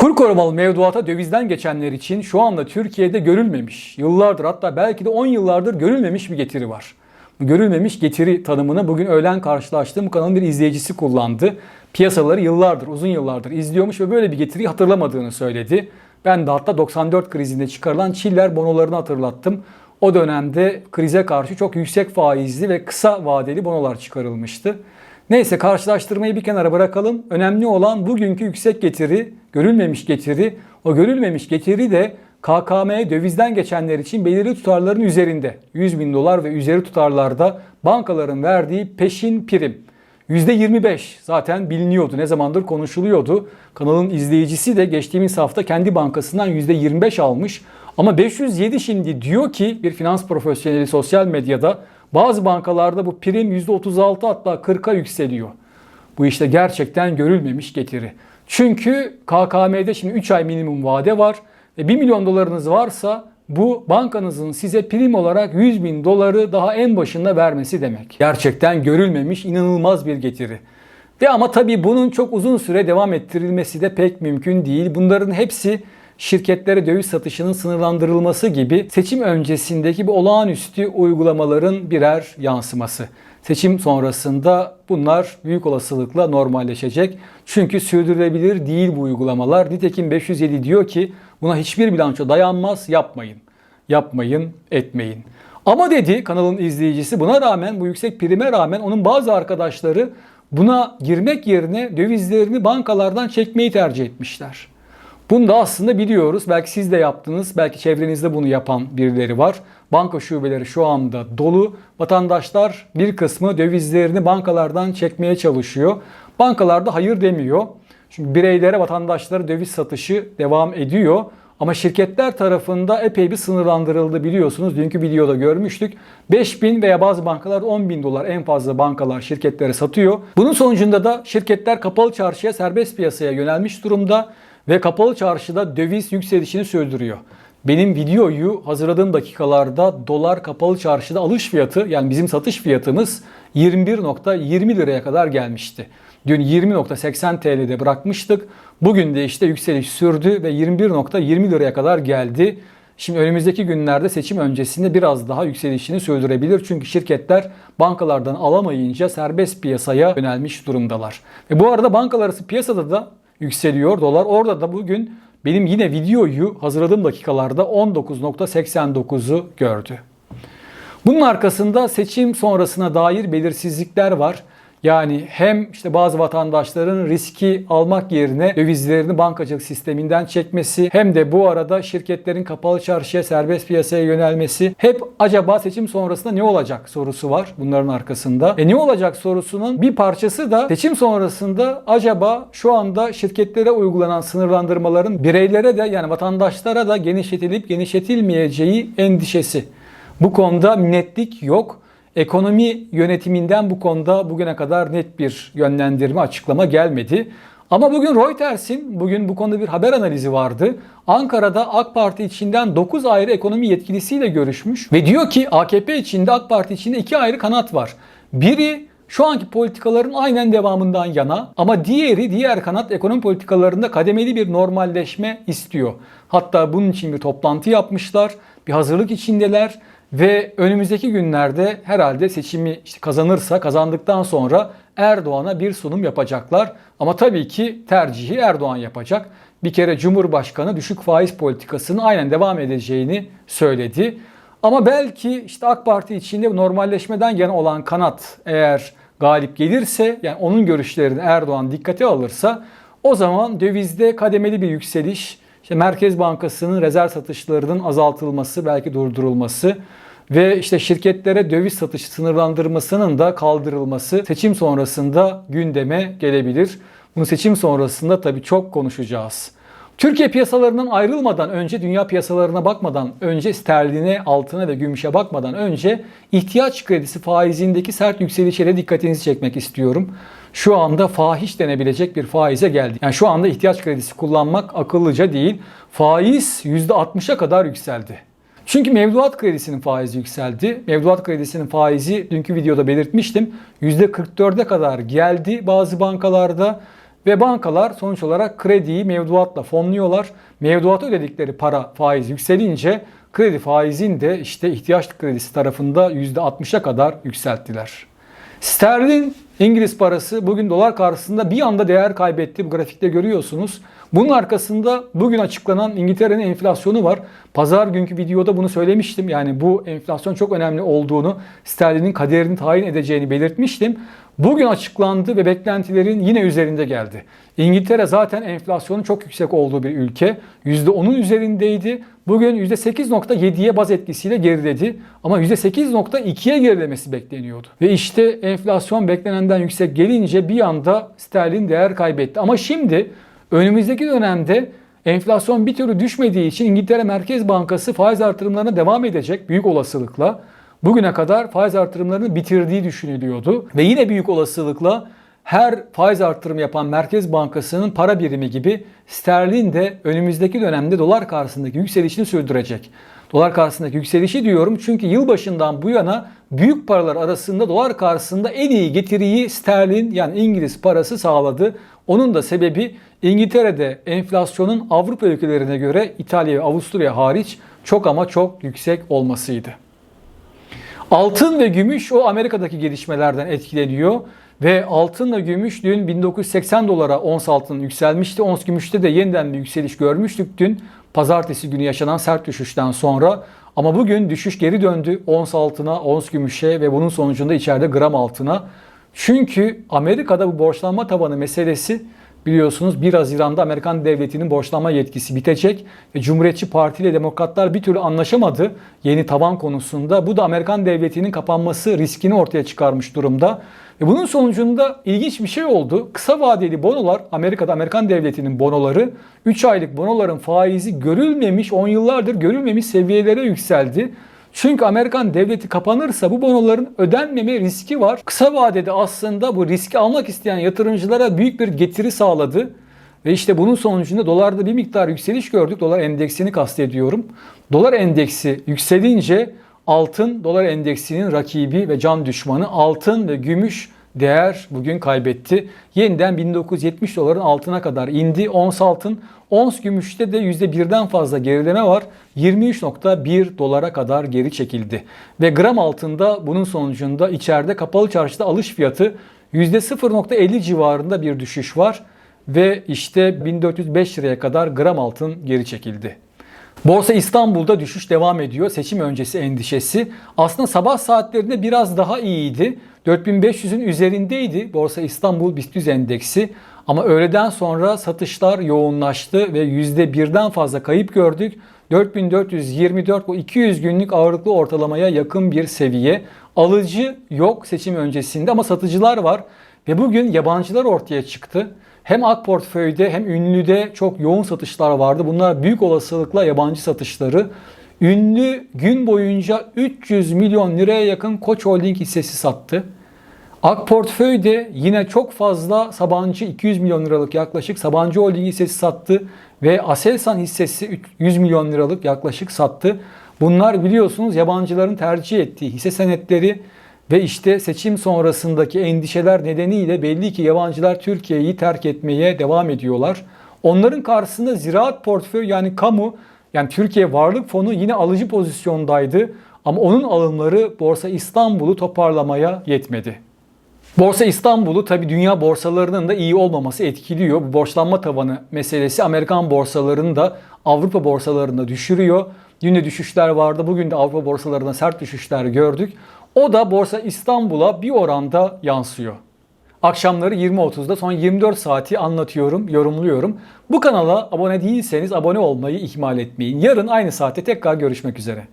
Kur korumalı mevduata dövizden geçenler için şu anda Türkiye'de görülmemiş, yıllardır hatta belki de 10 yıllardır görülmemiş bir getiri var. Bu görülmemiş getiri tanımını bugün öğlen karşılaştığım kanalın bir izleyicisi kullandı. Piyasaları yıllardır, uzun yıllardır izliyormuş ve böyle bir getiriyi hatırlamadığını söyledi. Ben de hatta 94 krizinde çıkarılan Çiller bonolarını hatırlattım. O dönemde krize karşı çok yüksek faizli ve kısa vadeli bonolar çıkarılmıştı. Neyse karşılaştırmayı bir kenara bırakalım. Önemli olan bugünkü yüksek getiri, görülmemiş getiri. O görülmemiş getiri de KKM'ye dövizden geçenler için belirli tutarların üzerinde. 100 bin dolar ve üzeri tutarlarda bankaların verdiği peşin prim. %25 zaten biliniyordu. Ne zamandır konuşuluyordu. Kanalın izleyicisi de geçtiğimiz hafta kendi bankasından %25 almış. Ama 507 şimdi diyor ki bir finans profesyoneli sosyal medyada bazı bankalarda bu prim %36 hatta 40'a yükseliyor. Bu işte gerçekten görülmemiş getiri. Çünkü KKM'de şimdi 3 ay minimum vade var. Ve 1 milyon dolarınız varsa bu bankanızın size prim olarak 100 bin doları daha en başında vermesi demek. Gerçekten görülmemiş inanılmaz bir getiri. Ve ama tabii bunun çok uzun süre devam ettirilmesi de pek mümkün değil. Bunların hepsi şirketlere döviz satışının sınırlandırılması gibi seçim öncesindeki bu olağanüstü uygulamaların birer yansıması. Seçim sonrasında bunlar büyük olasılıkla normalleşecek. Çünkü sürdürülebilir değil bu uygulamalar. Nitekim 507 diyor ki buna hiçbir bilanço dayanmaz yapmayın. Yapmayın, etmeyin. Ama dedi kanalın izleyicisi buna rağmen bu yüksek prime rağmen onun bazı arkadaşları buna girmek yerine dövizlerini bankalardan çekmeyi tercih etmişler. Bunu da aslında biliyoruz. Belki siz de yaptınız. Belki çevrenizde bunu yapan birileri var. Banka şubeleri şu anda dolu. Vatandaşlar bir kısmı dövizlerini bankalardan çekmeye çalışıyor. Bankalar da hayır demiyor. Çünkü bireylere, vatandaşlara döviz satışı devam ediyor. Ama şirketler tarafında epey bir sınırlandırıldı biliyorsunuz. Dünkü videoda görmüştük. 5 bin veya bazı bankalar 10 bin dolar en fazla bankalar şirketlere satıyor. Bunun sonucunda da şirketler kapalı çarşıya serbest piyasaya yönelmiş durumda ve kapalı çarşıda döviz yükselişini sürdürüyor. Benim videoyu hazırladığım dakikalarda dolar kapalı çarşıda alış fiyatı yani bizim satış fiyatımız 21.20 liraya kadar gelmişti. Dün 20.80 TL'de bırakmıştık. Bugün de işte yükseliş sürdü ve 21.20 liraya kadar geldi. Şimdi önümüzdeki günlerde seçim öncesinde biraz daha yükselişini sürdürebilir. Çünkü şirketler bankalardan alamayınca serbest piyasaya yönelmiş durumdalar. Ve bu arada bankalar arası piyasada da yükseliyor dolar. Orada da bugün benim yine videoyu hazırladığım dakikalarda 19.89'u gördü. Bunun arkasında seçim sonrasına dair belirsizlikler var. Yani hem işte bazı vatandaşların riski almak yerine dövizlerini bankacılık sisteminden çekmesi hem de bu arada şirketlerin kapalı çarşıya serbest piyasaya yönelmesi hep acaba seçim sonrasında ne olacak sorusu var bunların arkasında. E ne olacak sorusunun bir parçası da seçim sonrasında acaba şu anda şirketlere uygulanan sınırlandırmaların bireylere de yani vatandaşlara da genişletilip genişletilmeyeceği endişesi. Bu konuda netlik yok. Ekonomi yönetiminden bu konuda bugüne kadar net bir yönlendirme, açıklama gelmedi. Ama bugün Reuters'in bugün bu konuda bir haber analizi vardı. Ankara'da AK Parti içinden 9 ayrı ekonomi yetkilisiyle görüşmüş ve diyor ki AKP içinde AK Parti içinde iki ayrı kanat var. Biri şu anki politikaların aynen devamından yana ama diğeri diğer kanat ekonomi politikalarında kademeli bir normalleşme istiyor. Hatta bunun için bir toplantı yapmışlar. Bir hazırlık içindeler ve önümüzdeki günlerde herhalde seçimi işte kazanırsa kazandıktan sonra Erdoğan'a bir sunum yapacaklar. Ama tabii ki tercihi Erdoğan yapacak. Bir kere Cumhurbaşkanı düşük faiz politikasının aynen devam edeceğini söyledi. Ama belki işte AK Parti içinde normalleşmeden yana olan kanat eğer galip gelirse yani onun görüşlerini Erdoğan dikkate alırsa o zaman dövizde kademeli bir yükseliş, işte Merkez Bankası'nın rezerv satışlarının azaltılması, belki durdurulması ve işte şirketlere döviz satışı sınırlandırmasının da kaldırılması seçim sonrasında gündeme gelebilir. Bunu seçim sonrasında tabii çok konuşacağız. Türkiye piyasalarından ayrılmadan önce, dünya piyasalarına bakmadan önce, sterline, altına ve gümüşe bakmadan önce ihtiyaç kredisi faizindeki sert yükselişe dikkatinizi çekmek istiyorum. Şu anda fahiş denebilecek bir faize geldi. Yani şu anda ihtiyaç kredisi kullanmak akıllıca değil. Faiz %60'a kadar yükseldi. Çünkü mevduat kredisinin faizi yükseldi. Mevduat kredisinin faizi dünkü videoda belirtmiştim. %44'e kadar geldi bazı bankalarda Ve bankalar sonuç olarak krediyi mevduatla fonluyorlar. Mevduata ödedikleri para faiz yükselince kredi faizini de işte ihtiyaç kredisi tarafında %60'a kadar yükselttiler. Sterlin İngiliz parası bugün dolar karşısında bir anda değer kaybetti. Bu grafikte görüyorsunuz. Bunun arkasında bugün açıklanan İngiltere'nin enflasyonu var. Pazar günkü videoda bunu söylemiştim. Yani bu enflasyon çok önemli olduğunu, sterlinin kaderini tayin edeceğini belirtmiştim. Bugün açıklandı ve beklentilerin yine üzerinde geldi. İngiltere zaten enflasyonun çok yüksek olduğu bir ülke. %10'un üzerindeydi. Bugün %8.7'ye baz etkisiyle geriledi. Ama %8.2'ye gerilemesi bekleniyordu. Ve işte enflasyon beklenenden yüksek gelince bir anda sterlin değer kaybetti. Ama şimdi önümüzdeki dönemde enflasyon bir türlü düşmediği için İngiltere Merkez Bankası faiz artırımlarına devam edecek büyük olasılıkla. Bugüne kadar faiz artırımlarını bitirdiği düşünülüyordu. Ve yine büyük olasılıkla her faiz artırımı yapan Merkez Bankası'nın para birimi gibi sterlin de önümüzdeki dönemde dolar karşısındaki yükselişini sürdürecek. Dolar karşısındaki yükselişi diyorum çünkü yılbaşından bu yana büyük paralar arasında dolar karşısında en iyi getiriyi sterlin yani İngiliz parası sağladı. Onun da sebebi İngiltere'de enflasyonun Avrupa ülkelerine göre İtalya ve Avusturya hariç çok ama çok yüksek olmasıydı. Altın ve gümüş o Amerika'daki gelişmelerden etkileniyor. Ve altınla gümüş dün 1980 dolara ons altın yükselmişti. Ons gümüşte de yeniden bir yükseliş görmüştük dün. Pazartesi günü yaşanan sert düşüşten sonra. Ama bugün düşüş geri döndü ons altına, ons gümüşe ve bunun sonucunda içeride gram altına. Çünkü Amerika'da bu borçlanma tabanı meselesi biliyorsunuz 1 Haziran'da Amerikan devletinin borçlanma yetkisi bitecek ve Cumhuriyetçi Parti ile Demokratlar bir türlü anlaşamadı yeni taban konusunda. Bu da Amerikan devletinin kapanması riskini ortaya çıkarmış durumda. Ve bunun sonucunda ilginç bir şey oldu. Kısa vadeli bonolar, Amerika'da Amerikan devletinin bonoları 3 aylık bonoların faizi görülmemiş, 10 yıllardır görülmemiş seviyelere yükseldi. Çünkü Amerikan devleti kapanırsa bu bonoların ödenmeme riski var. Kısa vadede aslında bu riski almak isteyen yatırımcılara büyük bir getiri sağladı. Ve işte bunun sonucunda dolarda bir miktar yükseliş gördük. Dolar endeksini kastediyorum. Dolar endeksi yükselince altın dolar endeksinin rakibi ve can düşmanı altın ve gümüş değer bugün kaybetti. Yeniden 1970 doların altına kadar indi. Ons altın, ons gümüşte de %1'den fazla gerileme var. 23.1 dolara kadar geri çekildi. Ve gram altında bunun sonucunda içeride kapalı çarşıda alış fiyatı %0.50 civarında bir düşüş var. Ve işte 1405 liraya kadar gram altın geri çekildi. Borsa İstanbul'da düşüş devam ediyor. Seçim öncesi endişesi. Aslında sabah saatlerinde biraz daha iyiydi. 4500'ün üzerindeydi Borsa İstanbul BIST endeksi. Ama öğleden sonra satışlar yoğunlaştı ve %1'den fazla kayıp gördük. 4424 bu 200 günlük ağırlıklı ortalamaya yakın bir seviye. Alıcı yok seçim öncesinde ama satıcılar var. Ve bugün yabancılar ortaya çıktı. Hem AK portföyde hem ünlüde çok yoğun satışlar vardı. Bunlar büyük olasılıkla yabancı satışları. Ünlü gün boyunca 300 milyon liraya yakın Koç Holding hissesi sattı. Ak portföyde yine çok fazla Sabancı 200 milyon liralık yaklaşık Sabancı Holding hissesi sattı ve Aselsan hissesi 100 milyon liralık yaklaşık sattı. Bunlar biliyorsunuz yabancıların tercih ettiği hisse senetleri ve işte seçim sonrasındaki endişeler nedeniyle belli ki yabancılar Türkiye'yi terk etmeye devam ediyorlar. Onların karşısında ziraat portföy yani kamu yani Türkiye Varlık Fonu yine alıcı pozisyondaydı. Ama onun alımları Borsa İstanbul'u toparlamaya yetmedi. Borsa İstanbul'u tabi dünya borsalarının da iyi olmaması etkiliyor. Bu borçlanma tavanı meselesi Amerikan borsalarını da Avrupa borsalarında düşürüyor. Yine düşüşler vardı. Bugün de Avrupa borsalarında sert düşüşler gördük. O da Borsa İstanbul'a bir oranda yansıyor. Akşamları 20.30'da son 24 saati anlatıyorum, yorumluyorum. Bu kanala abone değilseniz abone olmayı ihmal etmeyin. Yarın aynı saatte tekrar görüşmek üzere.